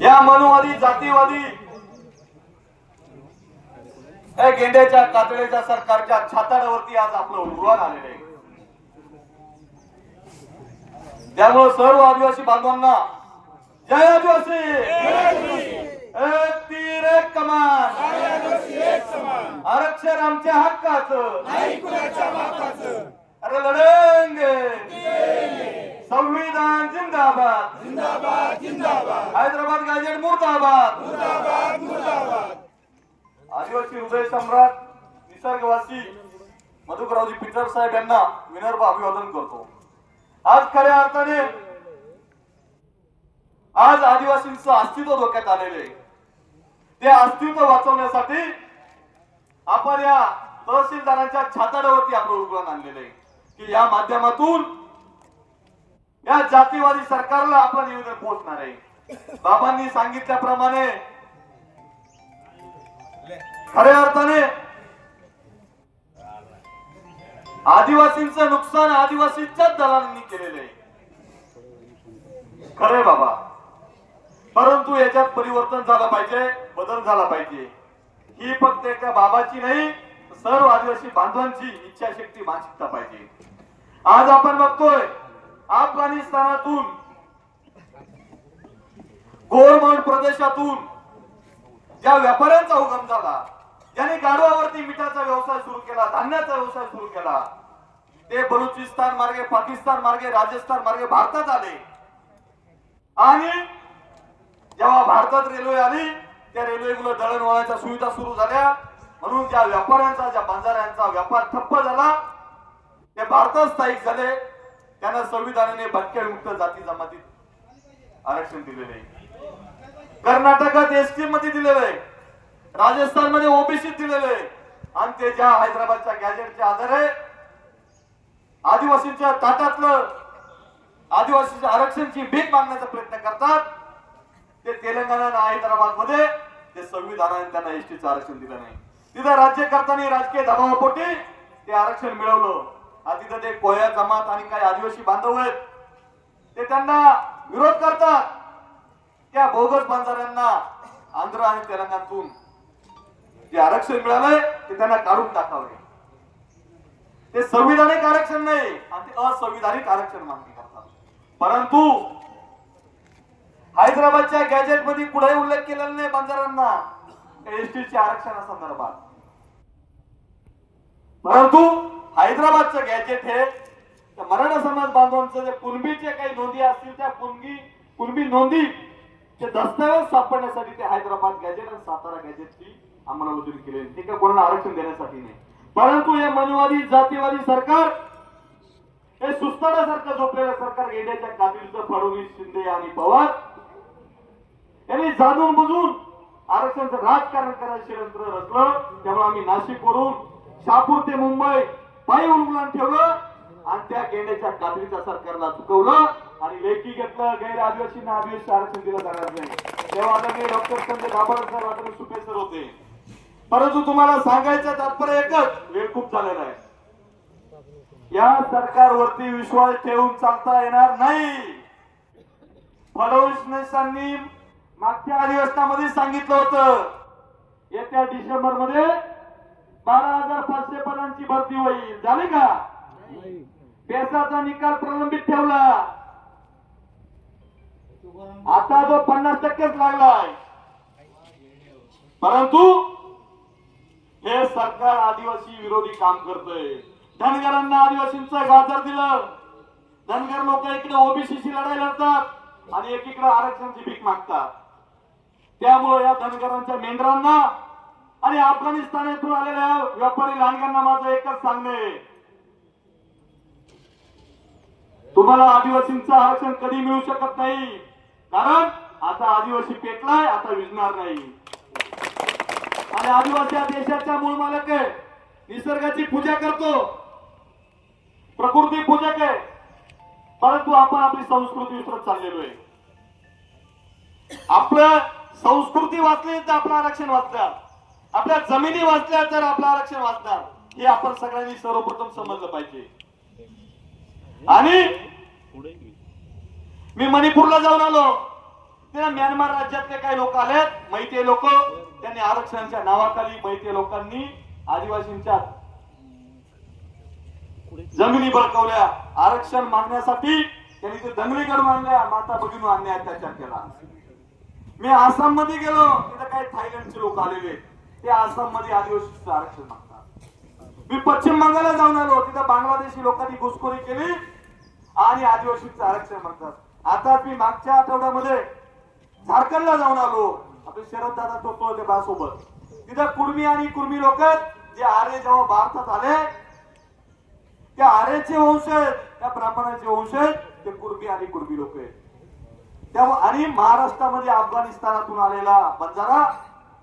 या मनुवादी जातीवादी या गेंड्याच्या कातळेच्या सरकारच्या छाताडावरती आज आपलं उडवान आलेलं आहे. त्यामुळे सर्व आदिवासी बांधवांना जय आदिवासी! एक तीर आरक्षण आमच्या हक्काचं! अरे लढेंगे! संविधान जिंदाबाद. हैदराबाद गाजेट मुर्दाबाद. आदिवासी हृदय सम्राट निसर्गवासी मधुकररावजी पिटर साहेब यांना विनर्भ अभिवादन करतो. आज खऱ्या अर्थाने आज आदिवासींचं अस्तित्व धोक्यात आलेले. ते अस्तित्व वाचवण्यासाठी आपण या तहसीलदारांच्या छाताडावरती आपलं उद्गान आणलेलं की या माध्यमातून या जातीवादी सरकारला आपलं निवेदन पोहोचणार आहे. बाबांनी सांगितल्याप्रमाणे खऱ्या अर्थाने आदिवासींचं नुकसान आदिवासींच्याच दलालांनी केलेलं आहे. खरंय बाबा. परंतु याच्यात परिवर्तन झालं पाहिजे बदल झाला पाहिजे. ही फक्त एका बाबाची नाही सर्व आदिवासी बांधवांची इच्छाशक्ती मानसिकता पाहिजे. आज आपण बघतोय अफगाणिस्तानातून गोरमंड प्रदेशातून ज्या व्यापाऱ्यांचा उगम झाला ज्यांनी गाडवावरती मिठाचा व्यवसाय सुरू केला धान्याचा व्यवसाय सुरू केला ते बलुचिस्तान मार्गे पाकिस्तान मार्गे राजस्थान मार्गे भारतात आले. आणि जेव्हा भारतात रेल्वे आली त्या रेल्वेमुळे दळणवळणाच्या सुविधा सुरू झाल्या. म्हणून ज्या व्यापाऱ्यांचा ज्या बांधाऱ्यांचा व्यापार ठप्प झाला ते भारतात स्थायिक झाले. त्यांना संविधानाने भटक्याविमुक्त जाती जमातीत आरक्षण दिलेलं आहे. कर्नाटकात एसटी मध्ये दिलेलं आहे. राजस्थानमध्ये ओबीसी दिलेलं आहे. आणि ते ज्या हैदराबादच्या गॅजेटच्या आधारे आदिवासींच्या ताटातलं आदिवासीच्या आरक्षणची भीक मागण्याचा प्रयत्न करतात. ते तेलंगणा हैदराबादमध्ये ते संविधानाने त्यांना एसटीचं आरक्षण दिलं नाही. तिथं राज्य करताना राजकीय दबावापोटी ते आरक्षण मिळवलं. तिथं ते कोया जमात आणि काही आदिवासी बांधव आहेत ते त्यांना विरोध करतात. त्या बोगस बांजाऱ्यांना आंध्र आणि तेलंगणातून जे आरक्षण मिळालंय ते त्यांना काढून टाकावे. ते संविधानिक आरक्षण नाही आणि ते असंविधानिक आरक्षण मागणी करतात. परंतु हैदराबादच्या गॅजेटमध्ये कुठेही उल्लेख केलेला नाही बांजारांना एसटीच्या आरक्षणासंदर्भात. परंतु हैदराबादचं गॅजेट हे मराठा समाज बांधवांचं जे कुणबीचे काही नोंदी असतील त्या कुणबी कुणबी नोंदी ते दस्तावेज सापडण्यासाठी ते हैदराबाद गॅजेट आणि सातारा गॅजेटची अंमलबजावणी केली ते काय कोणाला आरक्षण देण्यासाठी नाही. परंतु हे मनवादी जातीवादी सरकार हे सुस्ताडासारखं झोपलेलं सरकार गेल्याच्या काबिलचं फडणवीस शिंदे आणि पवार यांनी जाणून बुजून आरक्षणचं राजकारण करायचं षडयंत्र रचलं. त्यामुळे आम्ही नाशिक वरून शापूर ते मुंबई पायी उलगुलान ठेवलं आणि त्या गेंड्याच्या कातडीच्या सरकारला चुकवलं आणि लेखी घेतलं. गैर आदिवासींना आदिवासी आरक्षण दिलं जाणार नाही. तेव्हा आदरणीय डॉक्टर संजय बाबासाहेब सर आदरणीय सुपे सर होते. परंतु तुम्हाला सांगायचं तात्पर्य एकच वेळ खूप झालेला आहे. या सरकारवरती विश्वास ठेवून चालता येणार नाही. फडणवीसांनी मागच्या अधिवेशनामध्ये सांगितलं होतं. येत्या डिसेंबरमध्ये बारा हजार पाचशे पदांची भरती होईल. झाली का? पेसाचा निकाल प्रलंबित ठेवला. आता तो पन्नास टक्केच लागलाय. परंतु हे सरकार आदिवासी विरोधी काम करतय. धनगरांना आदिवासींचं गाजर दिलं. धनगर लोक इकडे ओबीसीची लढाई लढतात आणि एकीकडे आरक्षणाची भीक मागतात. त्यामुळे या धनगरांच्या मेंढरांना आणि अफगाणिस्तान येथून आलेल्या व्यापारी लांडग्यांना माझं एकच सांगणे. तुम्हाला आदिवासींचं आरक्षण कधी मिळू शकत नाही. कारण आता आदिवासी पेटलाय आता विजणार नाही. आणि आदिवासी हा देशाचा मूळ मालक आहे. निसर्गाची पूजा करतो. प्रकृती पूजक आहे. परंतु आपण आपली संस्कृती विसरत चाललेलो आहे. आपलं संस्कृती वाचली तर आपलं आरक्षण वाचलं. आपल्या जमिनी वाचल्या तर आपलं आरक्षण वाचणार. हे आपण सगळ्यांनी सर्वप्रथम समजलं पाहिजे. आणि मी मणिपूरला जाऊन आलो. तेव्हा म्यानमार राज्यातले काही लोक आलेत. मैत्री लोक. त्यांनी आरक्षणाच्या नावाखाली मैते लोकांनी आदिवासींच्या जमिनी बळकवल्या. आरक्षण मागण्यासाठी त्यांनी ते दंगली करून आणल्या. माता भगिनी अन्याय अत्याचार केला. मी आसाममध्ये गेलो. तिथे काही थायलंडचे लोक आलेले. ते आसाममध्ये आदिवासीचं आरक्षण मागतात. मी पश्चिम बंगालला जाऊन आलो तिथं बांगलादेशी लोकांनी घुसखोरी केली आणि आदिवासीचं आरक्षण मागतात. आता मी मागच्या आठवड्यामध्ये झारखंडला जाऊन आलो. आपले शरद दादा टोपो होते बासोबत तिथे कुर्मी आणि कुर्मी लोक जे आर्य जेव्हा भारतात आले त्या आर्याचे वंशज त्या ब्राह्मणाचे वंशज ते कुर्मी आणि कुर्मी लोक आहेत. तेव्हा आणि महाराष्ट्रामध्ये अफगाणिस्तानातून आलेला बंजारा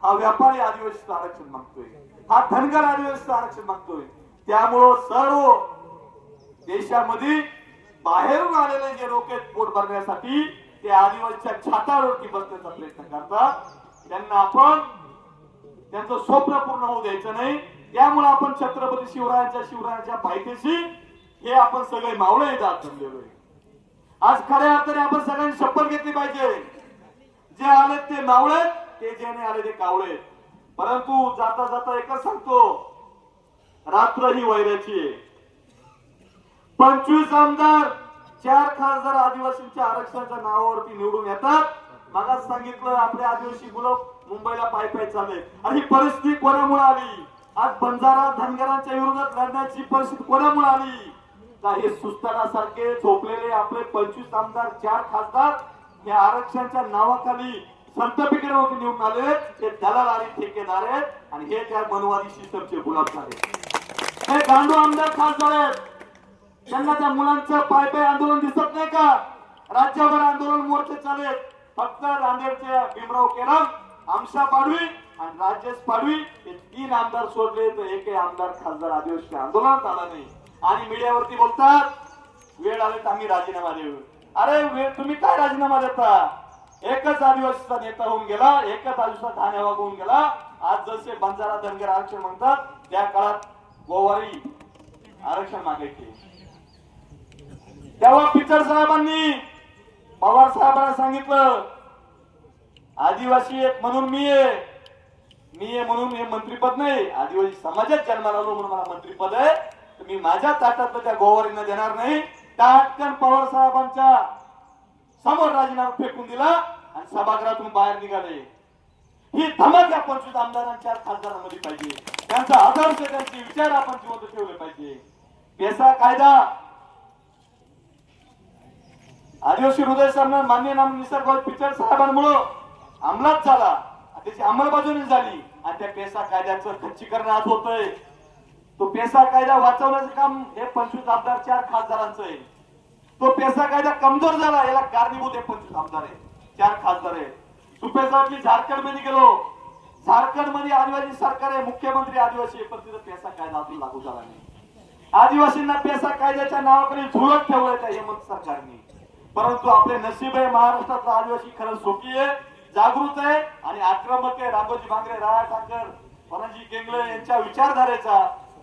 हा व्यापारी आदिवासीचं आरक्षण मागतोय. हा धनगर आदिवासीचं आरक्षण मागतोय. त्यामुळं सर्व देशामध्ये बाहेरून आलेले जे लोक आहेत पोट भरण्यासाठी ते आदिवासीच्या छातावरती बसण्याचा प्रयत्न करतात. त्यांना आपण त्यांचं स्वप्न पूर्ण होऊ द्यायचं नाही. त्यामुळे आपण छत्रपती शिवरायांच्या शिवरायांच्या पायथ्याशी हे आपण सगळे मावळे जात जमलेलो आहे. आज खऱ्या अर्थाने आपण सगळ्यांनी शपथ घेतली पाहिजे. जे आलेत ते मावळेत. ते जे नाही आले ते कावळे. परंतु जाता जाता एकच सांगतो रात्र ही वैराची आहे. पंचवीस आमदार चार खासदार आदिवासींच्या आरक्षणाच्या नावावरती निवडून येतात. मागास सांगितलं आपले आदिवासी मुलं मुंबईला पाय पाय चालले. आणि ही परिस्थिती कोणामुळे आली? आज बंजारा धनगरांच्या विरोधात लढण्याची परिस्थिती कोणामुळे आली? का हे सुस्तानासारखे झोपलेले आपले पंचवीस आमदार चार खासदार या आरक्षणाच्या नावाखाली संत बिगडवरती निवडून आले ते दलाल आणि ठेकेदार आहेत आणि हे त्या मनवादी सिस्टमचे गुलाब झाले हे गांडू आमदार खासदार आहेत. त्यांना त्या मुलांचं पाय पाय आंदोलन दिसत नाही का? राज्यभर आंदोलन मोर्चे चालेत फक्त नांदेडचे भीमराव केरम आमशा पाडवी आणि राजेश पाडवी हे तीन आमदार सोडले तर एकही आमदार खासदार आदिवासी आंदोलनात आला नाही. आणि मीडियावरती बोलतात वेळ आले तर आम्ही राजीनामा देऊ. अरे वेळ तुम्ही काय राजीनामा देता? एकच आदिवासीचा नेता होऊन गेला एकच आदिवासीचा ठाणे होऊन गेला. आज जसे बंजारा धनगर आरक्षण म्हणतात त्या काळात गोवारी आरक्षण मागायचे तेव्हा पिचर साहेबांनी पवार साहेबांना सांगितलं आदिवासी एक म्हणून मी आहे. मी आहे म्हणून हे मंत्रीपद नाही. आदिवासी समाजात जन्माला आलो म्हणून मला मंत्रीपद आहे. तर मी माझ्या ताटातलं त्या गोवारीनं देणार नाही. ताटकन पवार साहेबांच्या समोर राजीनामा फेकून दिला. आणि सभागृहातून बाहेर निघाले. ही धमक या पंचवीस आमदारांच्या खासदारांमध्ये पाहिजे. त्यांचा आदर्श त्यांचे विचार आपण जिवंत ठेवले पाहिजे. पेसा कायदा. आदिवासी हृदय सामना मान्य नाम निसर्ग पिचड साहेबांमुळं अंमलात झाला. त्याची अंमलबजावणी झाली. आणि त्या पेसा कायद्याचं खच्चीकरण आज होतंय. तो पेसा कायदा वाचवण्याचं काम हे पंचवीस आमदार चार खासदारांचं आहे. तो पेसा कायदा कमजोर झाला याला कारणीभूत हे पंचवीस आमदार आहे. चार खासदार आहे सुपेसावरती झारखंडमध्ये गेलो. झारखंडमध्ये आदिवासी सरकार आहे. मुख्यमंत्री आदिवासी पण तिथं पैसा कायदा अजून लागू झाला नाही. आदिवासींना पैसा कायद्याच्या नावाकडे झुलत ठेवलं त्या हेमंत सरकारने. परंतु आपले नशीब आहे महाराष्ट्रातला आदिवासी खरंच सोपी आहे जागृत आहे आणि आक्रमक आहे. राघोजी भांगरे राणा ठाकर पराजी गेंगळे यांच्या विचारधारेचा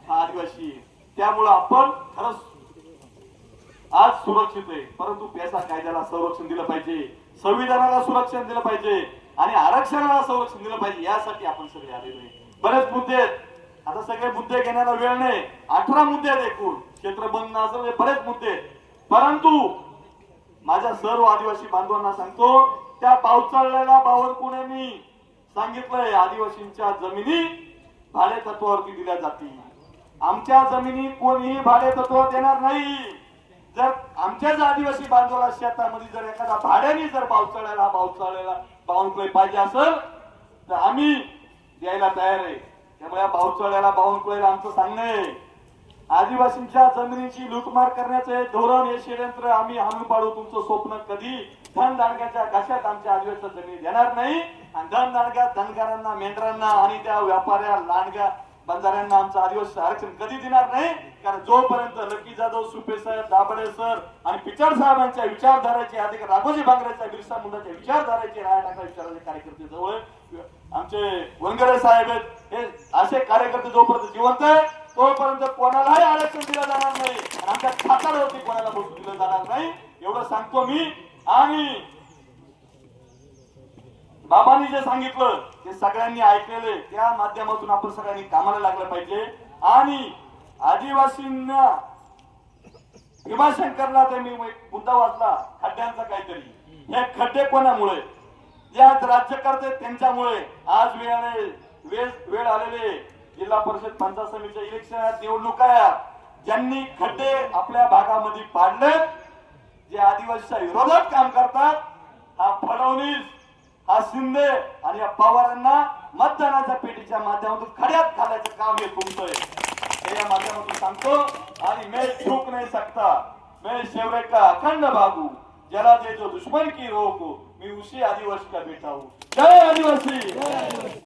हा आदिवासी त्यामुळं आपण खरंच आज सुरक्षित आहे. परंतु पैसा कायद्याला संरक्षण दिलं पाहिजे. संविधानाला सुरक्षण दिलं पाहिजे आणि आरक्षणाला संरक्षण दिलं पाहिजे यासाठी आपण सगळे आलेलो आहे. बरेच मुद्दे आहेत. आता सगळे मुद्दे घेण्याला वेळ नाही. अठरा मुद्दे आहेत एकूण. क्षेत्र बंद असं म्हणजे बरेच मुद्दे आहेत. परंतु माझ्या सर्व आदिवासी बांधवांना सांगतो त्या पावसाळ्याला बावनकुळ्यांनी सांगितलंय आदिवासींच्या जमिनी भाडे तत्वावरती दिल्या जातील. आमच्या जमिनी कोणीही भाडे तत्व देणार नाही. जर आमच्याच आदिवासी बांधवाला शेतामध्ये जर एखादा भाड्याने जर पावसाळ्याला पावसाळ्याला बावनकुळे पाहिजे असेल तर आम्ही द्यायला तयार आहे. त्यामुळे या पावसाळ्याला बावनकुळेला आमचं सांगणं आहे. आदिवासींच्या जमिनीची लुटमार करण्याचं हे धोरण हे षडयंत्र आम्ही हाणून पाडू तुमचं स्वप्न कधी धन दांडग्याच्या कशात आमच्या आदिवासी जमिनी देणार नाही. आणि धन दांडग्या धनगारांना मेंढरांना आणि त्या व्यापाऱ्या लांडग्या बंजाऱ्यांना आमचं आदिवासी आरक्षण कधी देणार नाही? कारण जोपर्यंत लकी जाधव सुपे साहेब दाभडे सर आणि पिचड साहेबांच्या विचारधाराचे अधिक राघोजी बांगरेच्या बिरसा मुंडाच्या विचारधाराचे राय टाका विचाराचे कार्यकर्ते जवळ आमचे वनगरे साहेब आहेत हे असे कार्यकर्ते जोपर्यंत जिवंत आहे तोपर्यंत कोणालाही आरक्षण दिलं जाणार नाही. आणि आमच्या खात्यावरती कोणाला बसून दिलं जाणार नाही. एवढं सांगतो मी. आणि बाबांनी जे सांगितलं ते सगळ्यांनी ऐकलेले त्या माध्यमातून आपण सगळ्यांनी कामाला लागलं पाहिजे. आणि आदिवासींना भीमाशंकरला ते मी मुद्दा वाचला खड्ड्यांचा काहीतरी. हे खड्डे कोणामुळे? यात राज्यकर्ते त्यांच्यामुळे. आज वेळ आले वेळ वेळ आलेले जिल्हा परिषद पंचायत समितीच्या इलेक्शन निवडणुका ज्यांनी खड्डे आपल्या भागामध्ये पाडले जे आदिवासीच्या विरोधात काम करतात हा फडणवीस हा शिंदे आणि या पवारांना मतदानाच्या पेटीच्या माध्यमातून खड्यात घालायचं काम हे तुमचं हे या माध्यमातून सांगतो आणि मे चूक नाही सकता मे शेवट का अखंड बाबू. ज्याला दे जो दुश्मन की रोक मी उशी आदिवासी का बेटा हूँ जय आदिवासी!